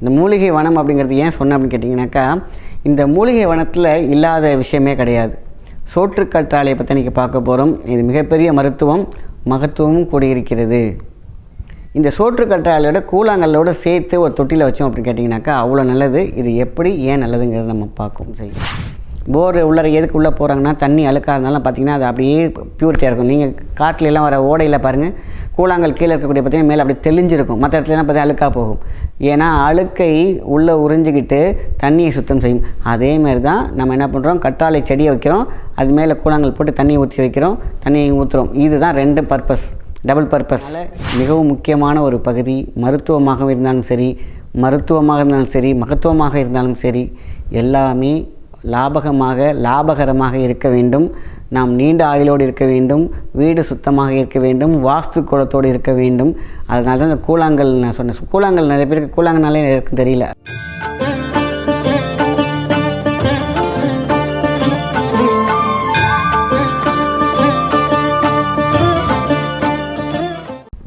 இந்த மூலிகை வனம் அப்படிங்கிறது ஏன் சொன்னேன் அப்படின்னு கேட்டிங்கனாக்கா இந்த மூலிகை வனத்தில் இல்லாத விஷயமே கிடையாது. சோற்றுக்கற்றாழையை பற்றி இன்றைக்கி பார்க்க போகிறோம் இது மிகப்பெரிய மருத்துவம் மகத்துவமும் கூடியிருக்கிறது. இந்த சோற்றுக்கற்றாழையோட கூழாங்கல்லோட சேர்த்து ஒரு தொட்டியில் வச்சோம் அப்படின்னு கேட்டிங்கனாக்கா அவ்வளோ நல்லது. இது எப்படி ஏன் நல்லதுங்கிறத நம்ம பார்க்கும் செய்யும் போர் உள்ளர எதுக்கு உள்ளே போகிறாங்கன்னா தண்ணி அழுக்காக இருந்தாலும் பார்த்தீங்கன்னா அது அப்படியே பியூரிட்டியாக இருக்கும். நீங்கள் காட்டுல வர ஓடையில் பாருங்கள் கூழாங்கல் கீழே இருக்கக்கூடிய பார்த்திங்கன்னா மேலே அப்படியே தெளிஞ்சிருக்கும். மற்ற இடத்துல என்ன பார்த்தீங்கன்னா அழுக்காக போகும். ஏன்னா அழுக்கை உள்ளே உறிஞ்சிக்கிட்டு தண்ணியை சுத்தம் செய்யும். அதேமாரி தான் நம்ம என்ன பண்ணுறோம் கற்றாழை செடியை வைக்கிறோம். அது மேலே கூழாங்கல் போட்டு தண்ணியை ஊற்றி வைக்கிறோம். தண்ணியை ஊற்றுறோம் இதுதான் ரெண்டு பர்பஸ். Double purpose. மிகவும் முக்கியமான ஒரு பகுதி. மருத்துவமாக இருந்தாலும் சரி மருத்துவமாக இருந்தாலும் சரி மகத்துவமாக இருந்தாலும் சரி எல்லாமே லாபகமாக லாபகரமாக இருக்க வேண்டும். நாம் நீண்ட ஆயுளோடு இருக்க வேண்டும் வீடு சுத்தமாக இருக்க வேண்டும் வாஸ்து குலத்தோடு இருக்க வேண்டும். அதனால தான் இந்த கூழாங்கல் நான் சொன்னேன். கூழாங்கல் நிறைய பேருக்கு கூழாங்கல்னாலே எனக்கு தெரியல.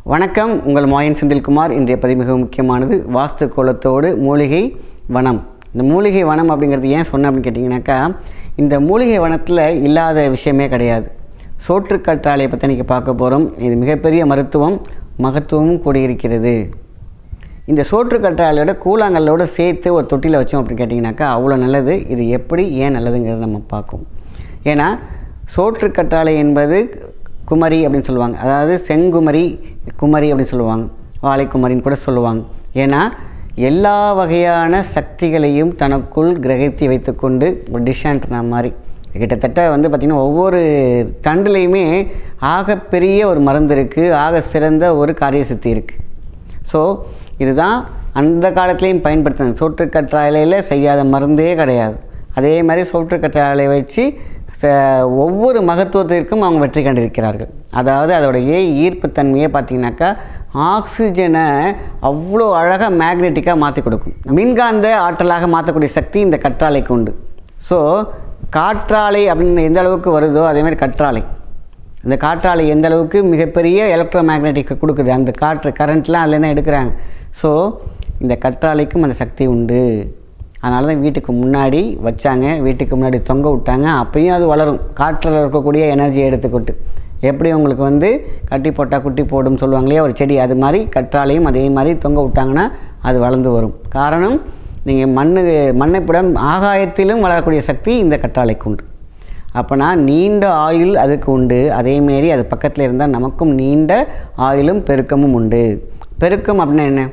வணக்கம். உங்கள் மாயன் செந்தில்குமார். இன்றைய பதிவு மிக முக்கியமானது. வாஸ்து கோலத்தோடு மூலிகை வனம். இந்த மூலிகை வனம் அப்படிங்கிறது ஏன் சொன்னேன் அப்படின்னு கேட்டிங்கனாக்கா இந்த மூலிகை வனத்தில் இல்லாத விஷயமே கிடையாது. சோற்றுக்கற்றாழையை பற்றி இன்றைக்கி பார்க்க போகிறோம் இது மிகப்பெரிய மருத்துவம் மகத்துவமும் கூடியிருக்கிறது. இந்த சோற்றுக்கற்றாழையோட கூழாங்கல்லோட சேர்த்து ஒரு தொட்டியில் வச்சோம் அப்படின்னு கேட்டிங்கனாக்கா அவ்வளோ நல்லது. இது எப்படி ஏன் நல்லதுங்கிறத நம்ம பார்க்கும் ஏன்னா சோற்றுக்கற்றாழை என்பது குமரி அப்படின்னு சொல்லுவாங்க. அதாவது செங்குமரி குமரி அப்படின்னு சொல்லுவாங்க. வாழைக்குமரின்னு கூட சொல்லுவாங்க. ஏன்னா எல்லா வகையான சக்திகளையும் தனக்குள் கிரகித்து வைத்துக்கொண்டு ஒரு டிஷான்ட்னா மாதிரி கிட்டத்தட்ட வந்து பார்த்திங்கன்னா ஒவ்வொரு தண்டுலேயுமே ஆகப்பெரிய ஒரு மருந்து இருக்குது ஆக சிறந்த ஒரு காரிய சித்தி இருக்குது ஸோ இதுதான் அந்த காலத்துலேயும் பயன்படுத்தினாங்க சோற்றுக்கற்றாழையில் செய்யாத மருந்தே கிடையாது. அதே மாதிரி சோற்றுக்கற்றாழை வச்சு ச- ஒவ்வொரு மகத்துவத்திற்கும் அவங்க வெற்றி கண்டிருக்கிறார்கள். அதாவது அதோடைய ஈர்ப்புத்தன்மையை பார்த்தீங்கன்னாக்கா ஆக்சிஜனை அவ்வளோ அழகாக மேக்னெட்டிக்காக மாற்றி கொடுக்கும். மின்காந்த ஆற்றலாக மாற்றக்கூடிய சக்தி இந்த கற்றாழைக்கு உண்டு. ஸோ காற்றாலை அப்படின்னு எந்த அளவுக்கு வருதோ அதேமாதிரி கற்றாலை இந்த காற்றாலை எந்த அளவுக்கு மிகப்பெரிய எலக்ட்ரோ மேக்னெட்டிக்கை கொடுக்குது? அந்த காற்று கரண்ட்லாம் அதுலேருந்து எடுக்கிறாங்க. ஸோ இந்த கற்றாலைக்கும் அந்த சக்தி உண்டு. அதனால தான் வீட்டுக்கு முன்னாடி வச்சாங்க. வீட்டுக்கு முன்னாடி தொங்க விட்டாங்க. அப்பயும் அது வளரும். காற்றில் இருக்கக்கூடிய எனர்ஜியை எடுத்துக்கிட்டு. எப்படி உங்களுக்கு வந்து கட்டி போட்டால் குட்டி போடும் சொல்லுவாங்க இல்லையா? ஒரு செடி அது மாதிரி கற்றாலையும் அதே மாதிரி தொங்க விட்டாங்கன்னா அது வளர்ந்து வரும். காரணம் நீங்கள் மண்ணு மண்ணைப்புடன் ஆகாயத்திலும் வளரக்கூடிய சக்தி இந்த கற்றாழைக்கு உண்டு. அப்போனா நீண்ட ஆயுள் அதுக்கு உண்டு. அதேமாரி அது பக்கத்தில் இருந்தால் நமக்கும் நீண்ட ஆயுளும் பெருக்கமும் உண்டு. பெருக்கம் அப்படின்னா என்ன?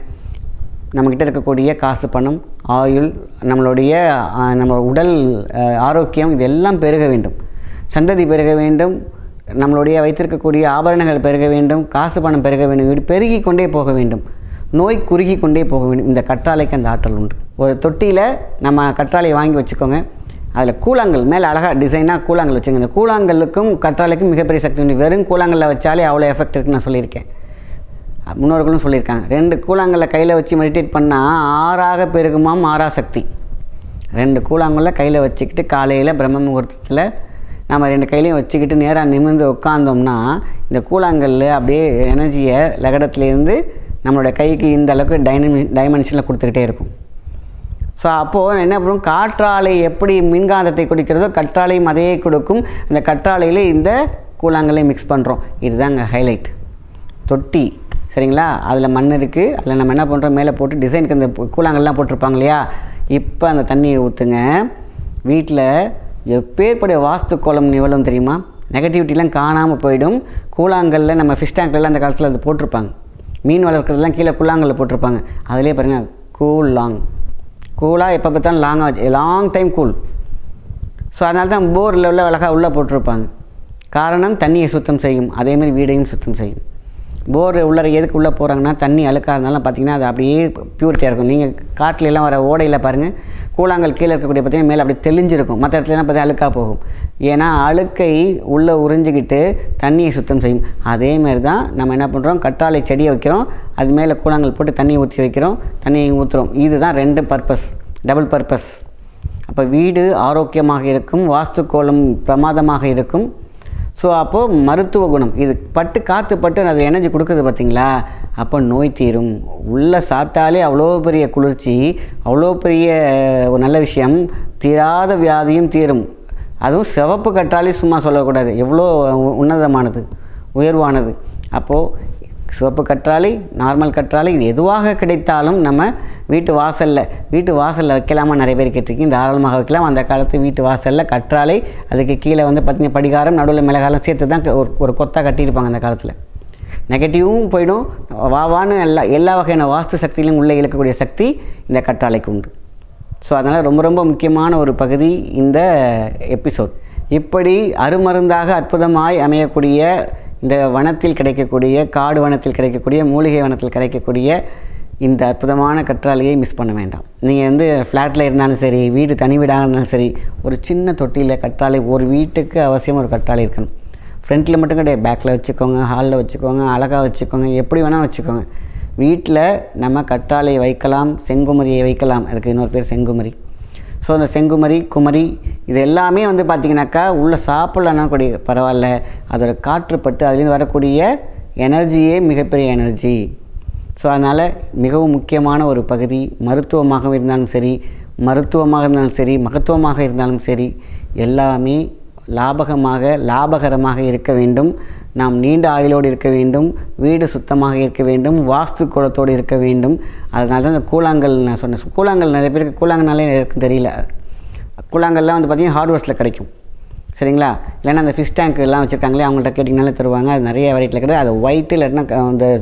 நம்மக்கிட்ட இருக்கக்கூடிய காசு பணம் ஆயுள் நம்மளுடைய நம்ம உடல் ஆரோக்கியம் இதெல்லாம் பெருக வேண்டும். சந்ததி பெருக வேண்டும். நம்மளுடைய வைத்திருக்கக்கூடிய ஆபரணங்கள் பெருக வேண்டும் காசு பணம் பெருக வேண்டும் இப்படி பெருகி கொண்டே போக வேண்டும். நோய் குறுகி கொண்டே போக வேண்டும். இந்த கற்றாழைக்கு அந்த ஆற்றல் உண்டு. ஒரு தொட்டியில் நம்ம கற்றாழையை வாங்கி வச்சுக்கோங்க. அதில் கூழாங்கல் மேலே அழகாக டிசைனாக கூழாங்கல் வச்சுங்க. இந்த கூழாங்கல்லுக்கும் கற்றாழைக்கும் மிகப்பெரிய சக்தி உண்டு. வெறும் கூழாங்கல்ல வச்சாலே அவ்வளோ எஃபெக்ட் இருக்குன்னு நான் சொல்லியிருக்கேன். முன்னோர்களும் சொல்லியிருக்காங்க. ரெண்டு கூழாங்கல்ல கையில் வச்சு மெடிடேட் பண்ணால் ஆறாக பெருகுமாம் ஆறா சக்தி. ரெண்டு கூழாங்கல்ல கையில் வச்சுக்கிட்டு காலையில் பிரம்ம முகூர்த்தத்தில் நம்ம ரெண்டு கையிலையும் வச்சுக்கிட்டு நேராக நிமிர்ந்து உட்காந்தோம்னா இந்த கூழாங்கல் அப்படியே எனர்ஜியை லகடத்துலேருந்து நம்மளோட கைக்கு இந்த அளவுக்கு டைனமி டைமென்ஷனில் கொடுத்துக்கிட்டே இருக்கும். ஸோ அப்போது என்ன பண்ணும்? காற்றாலை எப்படி மின்காந்தத்தை குடிக்கிறதோ கற்றாலையும் அதையே கொடுக்கும். அந்த கற்றாலையில் இந்த கூழாங்கல்லை மிக்ஸ் பண்ணுறோம் இதுதாங்க ஹைலைட் தொட்டி சரிங்களா? அதில் மண் இருக்குது அதில் நம்ம என்ன பண்ணுறோம் மேலே போட்டு டிசைனுக்கு அந்த கூழாங்கல்லாம் போட்டிருப்பாங்க இல்லையா? இப்போ அந்த தண்ணியை ஊற்றுங்க வீட்டில் எப்பேற்படைய வாஸ்து கோலம் நிகழும் தெரியுமா? நெகட்டிவிட்டிலாம் காணாமல் போயிடும். கூழாங்கல்ல நம்ம ஃபிஷ் டேங்க்லாம் அந்த காலத்தில் அது போட்டிருப்பாங்க. மீன் வளர்க்குறதுலாம் கீழே கூழாங்கல்ல போட்டிருப்பாங்க. அதிலே பாருங்கள் கூல் லாங் கூலாக எப்போ பார்த்தாலும் லாங்காக வச்சு லாங் டைம் கூல் ஸோ அதனால தான் போரில் உள்ள அழகாக உள்ளே போட்டிருப்பாங்க. காரணம் தண்ணியை சுத்தம் செய்யும். அதேமாதிரி வீடையும் சுத்தம் செய்யும். போர் உள்ளார எதுக்கு உள்ளே போகிறாங்கன்னா தண்ணி அழுக்காக இருந்தாலும் பார்த்தீங்கன்னா அது அப்படியே ப்யூரிட்டியாக இருக்கும். நீங்கள் காட்டுல எல்லாம் வர ஓடையில் பாருங்கள் கூழாங்கல் கீழே இருக்கக்கூடிய பார்த்தீங்கன்னா மேலே அப்படியே தெளிஞ்சிருக்கும். மற்ற இடத்துலலாம் பார்த்தா அழுக்காக போகும். ஏன்னா அழுக்கை உள்ளே உறிஞ்சிக்கிட்டு தண்ணியை சுத்தம் செய்யும். அதேமாரி தான் நம்ம என்ன பண்ணுறோம் கற்றாழை செடியை வைக்கிறோம். அது மேலே கூழாங்கல் போட்டு தண்ணி ஊற்றி வைக்கிறோம். தண்ணியை ஊற்றுறோம் இதுதான் ரெண்டு பர்பஸ். Double purpose. அப்போ வீடு ஆரோக்கியமாக இருக்கும். வாஸ்து கோலம் பிரமாதமாக இருக்கும். ஸோ அப்போது மருத்துவ குணம். இது பட்டு காற்று பட்டு அது எனர்ஜி கொடுக்குது பார்த்தீங்களா? அப்போ நோய் தீரும். உள்ளே சாப்பிட்டாலே அவ்வளோ பெரிய குளிர்ச்சி அவ்வளோ பெரிய ஒரு நல்ல விஷயம். தீராத வியாதியும் தீரும். அதுவும் சிவப்பு கற்றாழை சும்மா சொல்லக்கூடாது. எவ்வளோ உன்னதமானது உயர்வானது. அப்போது சிவப்பு கற்றாழை நார்மல் கற்றாழை இது எதுவாக கிடைத்தாலும் நம்ம வீட்டு வாசலில் வீட்டு வாசலில் வைக்கலாமா? நிறைய பேர் கேட்டிருக்கீங்க. தாராளமாக வைக்கலாம். அந்த காலத்து வீட்டு வாசலில் கற்றாழை அதுக்கு கீழே வந்து பார்த்திங்கன்னா படிகாரம் நடுவில் மிளகாலம் சேர்த்து தான் ஒரு ஒரு கொத்தாக கட்டியிருப்பாங்க அந்த காலத்தில். நெகட்டிவும் போயிடும். வா வான்னு எல்லா எல்லா வகையான வாஸ்து சக்தியிலும் உள்ளே இழுக்கக்கூடிய சக்தி இந்த கற்றாழைக்கு உண்டு. ஸோ அதனால் ரொம்ப ரொம்ப முக்கியமான ஒரு பகுதி இந்த எபிசோட் இப்படி அருமருந்தாக அற்புதமாய் அமையக்கூடிய இந்த வனத்தில் கிடைக்கக்கூடிய காடு வனத்தில் கிடைக்கக்கூடிய மூலிகை வனத்தில் கிடைக்கக்கூடிய இந்த அற்புதமான கற்றாழையை மிஸ் பண்ண வேண்டாம். நீங்கள் வந்து ஃப்ளாட்டில் இருந்தாலும் சரி வீடு தனி வீடாக இருந்தாலும் சரி ஒரு சின்ன தொட்டியில் கற்றாழை ஒரு வீட்டுக்கு அவசியம் ஒரு கற்றாழை இருக்கணும். ஃப்ரண்ட்டில் மட்டும் கிடையாது. பேக்கில் வச்சுக்கோங்க ஹாலில் வச்சுக்கோங்க அழகாக வச்சுக்கோங்க எப்படி வேணால் வச்சுக்கோங்க. வீட்டில் நம்ம கற்றாழையை வைக்கலாம் செங்குமரியை வைக்கலாம். அதுக்கு இன்னொரு பேர் செங்குமரி. ஸோ அந்த செங்குமரி குமரி இது எல்லாமே வந்து பார்த்திங்கனாக்கா உள்ளே சாப்பிட்லன்னா கூட பரவாயில்ல. அதோட காற்றுப்பட்டு அதுலேருந்து வரக்கூடிய எனர்ஜியே மிகப்பெரிய எனர்ஜி ஸோ அதனால் மிகவும் முக்கியமான ஒரு பகுதி மருத்துவமாக இருந்தாலும் சரி மருத்துவமாக இருந்தாலும் சரி மகத்துவமாக இருந்தாலும் சரி எல்லாமே லாபகமாக லாபகரமாக இருக்க வேண்டும். நாம் நீண்ட ஆயுளோடு இருக்க வேண்டும். வீடு சுத்தமாக இருக்க வேண்டும். வாஸ்து குளத்தோடு இருக்க வேண்டும். அதனால தான் இந்த கூழாங்கல் நான் சொன்னேன். கூழாங்கல் நிறைய பேருக்கு கூழாங்கல்னாலே எனக்கு தெரியல. கூழாங்கல்லாம் வந்து பார்த்திங்கன்னா ஹார்ட்வேர்ஸில் கிடைக்கும். சரிங்களா? இல்லைன்னா அந்த ஃபிஷ் டேங்க் எல்லாம் வச்சுருக்காங்களே அவங்கள்ட்ட கேட்டிங்கனாலே தருவாங்க. அது நிறைய வெரைட்டியில் கிடையாது அது ஒயிட்டு இல்லைன்னா அந்த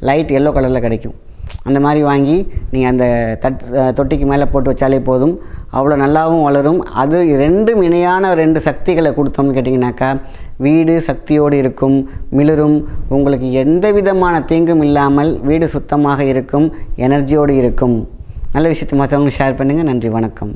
லைட் எல்லோ கலரில் கிடைக்கும். அந்த மாதிரி வாங்கி நீங்கள் அந்த தட் தொட்டிக்கு மேலே போட்டு வச்சாலே போதும். அவ்வளோ நல்லாவும் வளரும். அது ரெண்டும் இணையான ரெண்டு சக்திகளை கொடுத்தோம்னு கேட்டிங்கனாக்கா வீடு சக்தியோடு இருக்கும் மிளரும். உங்களுக்கு எந்த விதமான தீங்கும் இல்லாமல் வீடு சுத்தமாக இருக்கும் எனர்ஜியோடு இருக்கும். நல்ல விஷயத்தை மற்றவங்களுக்கு ஷேர் பண்ணுங்கள் நன்றி வணக்கம்.